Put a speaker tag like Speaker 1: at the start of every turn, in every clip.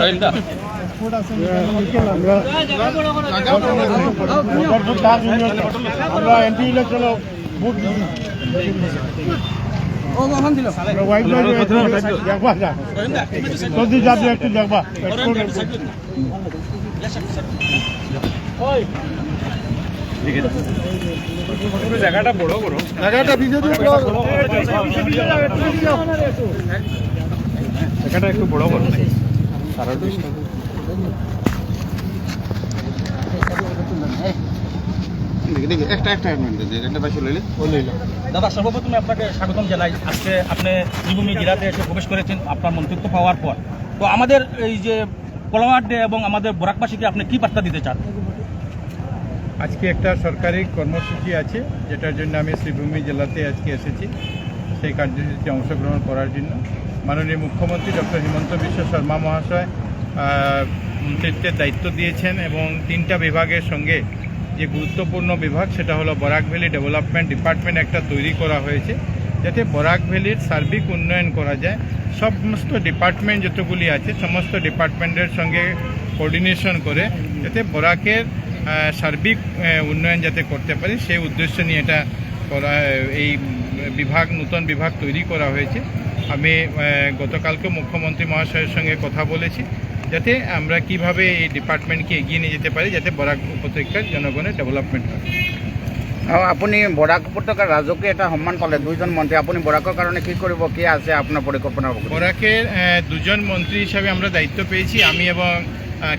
Speaker 1: રહી আমরা anti electoral vote white দেখবা যা। যদি যাবি একটু দেখবা
Speaker 2: জায়গাটা বড় করো
Speaker 1: জায়গাটা
Speaker 2: জায়গাটা একটু বড় করো।
Speaker 1: একটা একটা একটা পাশে লইলে। ও লইলো।
Speaker 3: দাদা সর্বপ্রথমে আপনাকে স্বাগতম জানাই। আজকে আপনি জেলাতে এসে প্রবেশ করেছেন আপনার মন্ত্রিত্ব পাওয়ার পর। তো আমাদের এই যে কলামার ডে এবং আমাদের বরাকবাসীকে আপনি কি বার্তা দিতে চান?
Speaker 2: আজকে একটা সরকারি কর্মসূচি আছে যেটার জন্য আমি শ্রীভূমি জেলাতে আজকে এসেছি। সেই কার্যসূচিতে অংশগ্রহণ করার জন্য। মাননীয় মুখ্যমন্ত্রী ডক্টর হিমন্ত বিশ্ব শর্মা মহাশয় মন্ত্রিত্বের দায়িত্ব দিয়েছেন এবং তিনটা বিভাগের সঙ্গে যে গুরুত্বপূর্ণ বিভাগ সেটা হলো বরাক ভ্যালি ডেভেলপমেন্ট ডিপার্টমেন্ট একটা তৈরি করা হয়েছে, যাতে বরাক ভ্যালির সার্বিক উন্নয়ন করা যায়। সমস্ত ডিপার্টমেন্ট যতগুলি আছে, সমস্ত ডিপার্টমেন্টের সঙ্গে কোর্ডিনেশন করে যাতে বরাকের সার্বিক উন্নয়ন যাতে করতে পারি, সেই উদ্দেশ্য নিয়ে এটা করা, এই বিভাগ, নতুন বিভাগ তৈরি করা হয়েছে। আমি গতকালকে মুখ্যমন্ত্রী মহাশয়ের সঙ্গে কথা বলেছি। যাতে আমরা কীভাবে এই ডিপার্টমেন্টকে এগিয়ে নিয়ে যেতে পারি যাতে বরাক উপত্যকার জনগণের ডেভেলপমেন্ট হয়।
Speaker 4: আৰু আপুনি বৰাক উপত্যকাৰ ৰাজকে এটা সন্মান পালে দুজন মন্ত্ৰী। আপুনি বৰাকৰ কাৰণে কি কৰিব কি আছে আপোনাৰ পৰিকল্পনাৰ লগত
Speaker 2: বরাকের দুজন মন্ত্রী হিসাবে আমরা দায়িত্ব পেয়েছি আমি এবং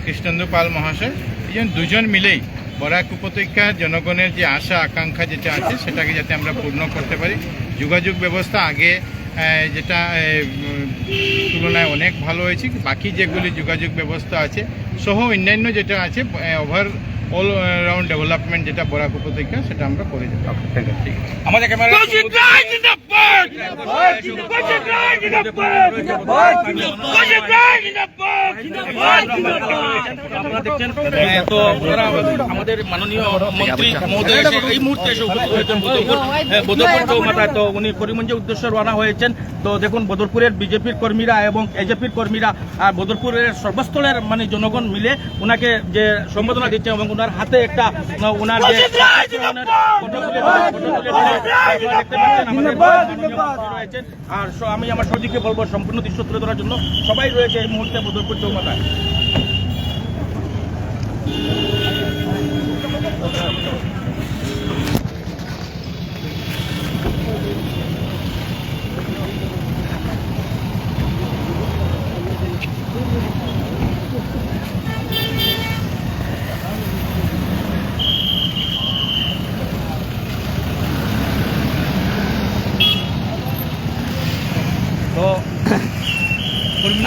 Speaker 2: কৃষ্ণেন্দু পাল মহাশয়। এই দুজন মিলেই বরাক উপত্যকার জনগণের যে আশা আকাঙ্ক্ষা যেটা আছে সেটাকে যাতে আমরা পূর্ণ করতে পারি। যোগাযোগ ব্যবস্থা আগে যেটা তুলনায় অনেক ভালো হয়েছে। বাকি যেগুলি যোগাযোগ ব্যবস্থা আছে সহ অন্যান্য যেটা আছে ওভার অল রাউন্ড ডেভেলপমেন্ট যেটা বরাক উপত্যকা সেটা আমরা করে যাব ঠিক আছে
Speaker 3: আমাদের ক্যামেরা আপনারা দেখছেন হয়েছেন তো দেখুন বদরপুরের বিজেপির কর্মীরা এবং এজেপির কর্মীরা আর বদরপুরের সর্বস্থলের মানে জনগণ মিলে ওনাকে যে সম্বোধনা দিচ্ছে এবং ওনার হাতে একটা ওনার যে দেখতে পাচ্ছেন আর আমি আমার সজিকে বলব সম্পূর্ণ দৃশ্য তুলে ধরার জন্য সবাই রয়েছে এই মুহূর্তে বদরপুর চৌমাথায়। তো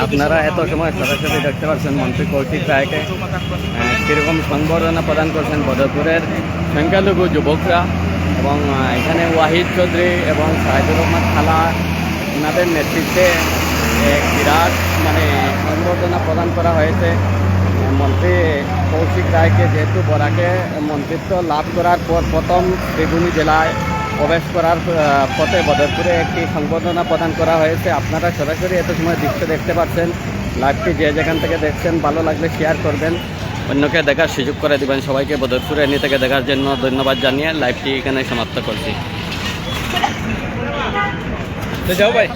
Speaker 4: আপনারা এত সময় সরাসরি দেখতে পাচ্ছেন মন্ত্রী কৌশিক রায়কে। কীরকম সংবর্ধনা প্রদান করছেন বদরপুরের সংখ্যালঘু যুবকরা এবং এখানে ওয়াহিদ চৌধুরী এবং সাহেদুর রহমান খালা, ওনাদের নেতৃত্বে এক বিরাট মানে সংবর্ধনা প্রদান করা হয়েছে। মন্ত্রী কৌশিক রায়কে যেহেতু বরাকে মন্ত্রিত্ব লাভ করার পর প্রথম শ্রীভূমি জেলায় প্রবেশ করার পথে বদরপুরে একটি সংবর্ধনা প্রদান করা হয়েছে। আপনারা সরাসরি এত সময় দৃশ্য দেখতে পাচ্ছেন। লাইভটি যে যেখান থেকে দেখছেন, ভালো লাগলে শেয়ার করবেন। অন্যকে দেখার সুযোগ করে দেবেন। সবাইকে বদরপুরে এনে থেকে দেখার জন্য ধন্যবাদ জানিয়ে লাইভটি এখানে সমাপ্ত করছি।
Speaker 3: যাও ভাই।